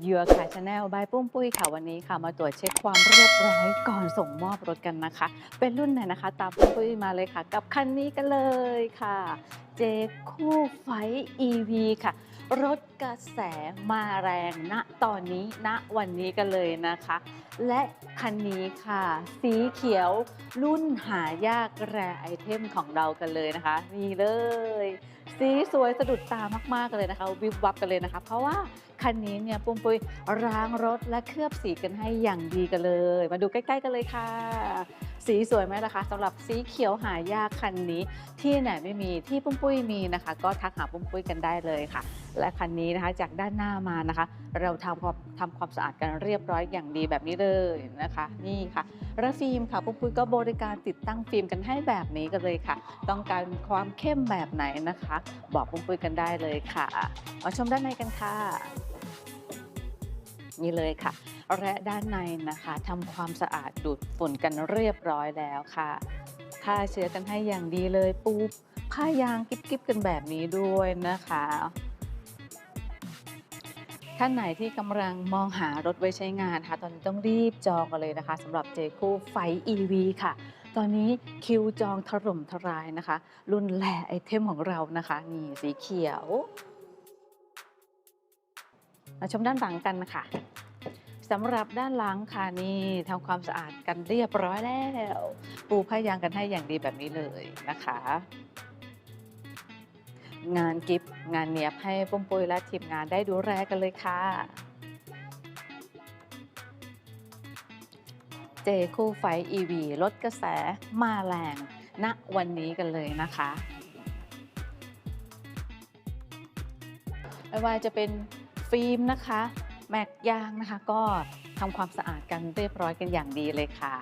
เหยือค่ะชาแนลบายปุ้มปุ้ยค่ะวันนี้ค่ะมาตรวจเช็คความเรียบร้อยก่อนส่งมอบรถกันนะคะ เป็นรุ่นไหนนะคะ ตามปุ้มปุ้ยมาเลยค่ะ กับคันนี้กันเลยค่ะเจคู่ไฟ EV ค่ะ รถกระแสมาแรงณตอนนี้ณวันนี้กันเลยนะคะ และคันนี้ค่ะ สีเขียวรุ่นหายากแรไอเทมของเรากันเลยนะคะนี่เลย สีสวยสะดุดตามากๆเลยนะคะวิบวับกันเลยนะคะ เพราะว่าคันนี้เนี่ยปุ้มปุ้ยล้างรถและเคลือบสีกันให้อย่างดีกันเลย มาดูใกล้ๆกันเลยค่ะ สีสวยไหมล่ะคะสำหรับสีเขียวหายากคันนี้ที่ไหนไม่มีที่ปุ้มปุ้ยมีนะคะ ก็ทักหาปุ้มปุ้ยกันได้เลยค่ะ และคันนี้นะคะจากด้านหน้ามานะคะ เราทำความทำความสะอาดกันเรียบร้อยอย่างดีแบบนี้เลยนะคะ นี่ค่ะและฟิล์มค่ะปุ้มปุ้ยก็บริการติดตั้งฟิล์มกันให้แบบนี้กันเลยค่ะ ต้องการความเข้มแบบไหนนะคะ บอกปุ้มปุ้ยกันได้เลยค่ะมาชมด้านในกันค่ะนี่เลยค่ะ และด้านในนะคะทำความสะอาดดูดฝุ่นกันเรียบร้อยแล้วค่ะฆ่าเชื้อกันให้อย่างดีเลยปู ผ้ายางกิ๊บๆกันแบบนี้ด้วยนะคะ ท่านไหนที่กำลังมองหารถไว้ใช้งานค่ะ ตอนนี้ต้องรีบจองกันเลยนะคะสำหรับเจคูไฟ EV ค่ะ ตอนนี้คิวจองถล่มทลายนะคะ รุ่นแรไอเทมของเรานะคะ นี่สีเขียวมาชมด้านหลังกันนะคะสำหรับด้านหลังค่ะนี่ทำความสะอาดกันเรียบร้อยแล้ว ปูผ้ายางกันให้อย่างดีแบบนี้เลยนะคะ งานกิฟต์งานเนียบให้ปุ้มปุ้ยและทีมงานได้ดูแลกันเลยค่ะ เจคู่ไฟ EV ลดกระแสมาแรงณวันนี้กันเลยนะคะ ไม่ว่าจะเป็นฟิล์มนะคะ แม็กยางนะคะก็ทำความสะอาดกันเรียบร้อยกันอย่างดีเลยค่ะ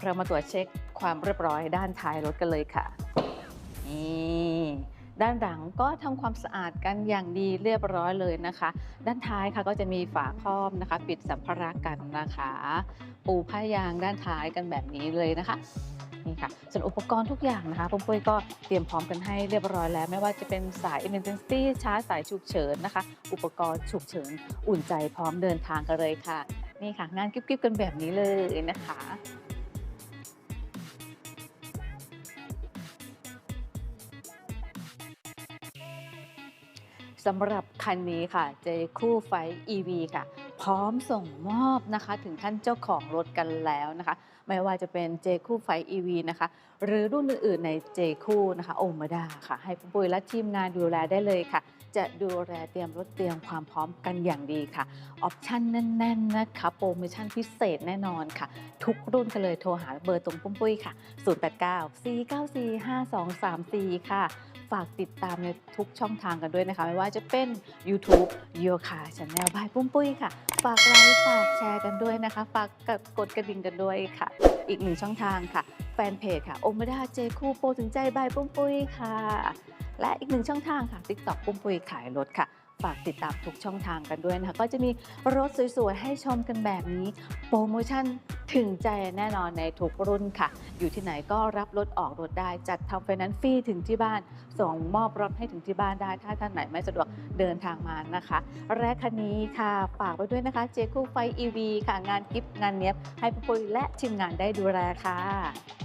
เรามาตรวจเช็คความเรียบร้อยด้านท้ายรถกันเลยค่ะนี่ ด้านหลังก็ทำความสะอาดกันอย่างดีเรียบร้อยเลยนะคะ ด้านท้ายค่ะก็จะมีฝาครอบนะคะ ปิดสัมภาระกันนะคะ ปูผ้ายางด้านท้ายกันแบบนี้เลยนะคะนี่ค่ะส่วนอุปกรณ์ทุกอย่างนะคะปุ้มปุ้ยก็เตรียมพร้อมกันให้เรียบร้อยแล้ว ไม่ว่าจะเป็นสาย emergency ชาร์จสายฉุกเฉินนะคะ อุปกรณ์ฉุกเฉิน อุ่นใจพร้อมเดินทางกันเลยค่ะ นี่ค่ะ งานกิ๊บๆกันแบบนี้เลยนะคะ สำหรับคันนี้ค่ะ เจคู่ไฟ EV ค่ะ พร้อมส่งมอบนะคะ ถึงท่านเจ้าของรถกันแล้วนะคะ ไม่ว่าจะเป็นเจคู่ไฟ EV นะคะ หรือรุ่นอื่นๆในเจคู่นะคะโอมาดาค่ะ ให้ปุ้ยและทีมงานดูแลได้เลยค่ะ จะดูแลเตรียมรถเตรียมความพร้อมกันอย่างดีค่ะ ออปชั่นแน่น ๆ นะคะ โปรโมชั่นพิเศษแน่นอนค่ะ ทุกรุ่นกันเลยโทรหาเบอร์ตรงปุ้มปุ้ยค่ะ 089 494 5234 ค่ะ ฝากติดตามในทุกช่องทางกันด้วยนะคะ ไม่ว่าจะเป็น YouTube y o k a Channel บายปุ้มปุ้ยค่ะ ฝากไลค์ฝากแชร์กันด้วยนะคะ ฝากกดกระดิ่งกันด้วยค่ะ อีกหนึ่งช่องทางค่ะแฟนเพจค่ะโอมดาเจคูโปรถึงใจบายปุ้มปุ้ยค่ะ และอีกหนึ่งช่องทางค่ะ TikTok ปุ้มปุ้ยขายรถค่ะฝากติดตามทุกช่องทางกันด้วยนะคะ ก็จะมีรถสวยๆ ให้ชมกันแบบนี้ โปรโมชั่น ถึงใจแน่นอนในทุกรุ่นค่ะ อยู่ที่ไหนก็รับรถออกรถได้ จัดทำไฟแนนซ์ฟรีถึงที่บ้าน ส่งมอบรถให้ถึงที่บ้านได้ ถ้าท่านไหนไม่สะดวกเดินทางมานะคะ แรกคันนี้ค่ะ ฝากไว้ด้วยนะคะ เจคูไฟ EV ค่ะ งานกิฟต์งานเนี้ยบให้ปุ้ยและทีมงานได้ดูแลค่ะ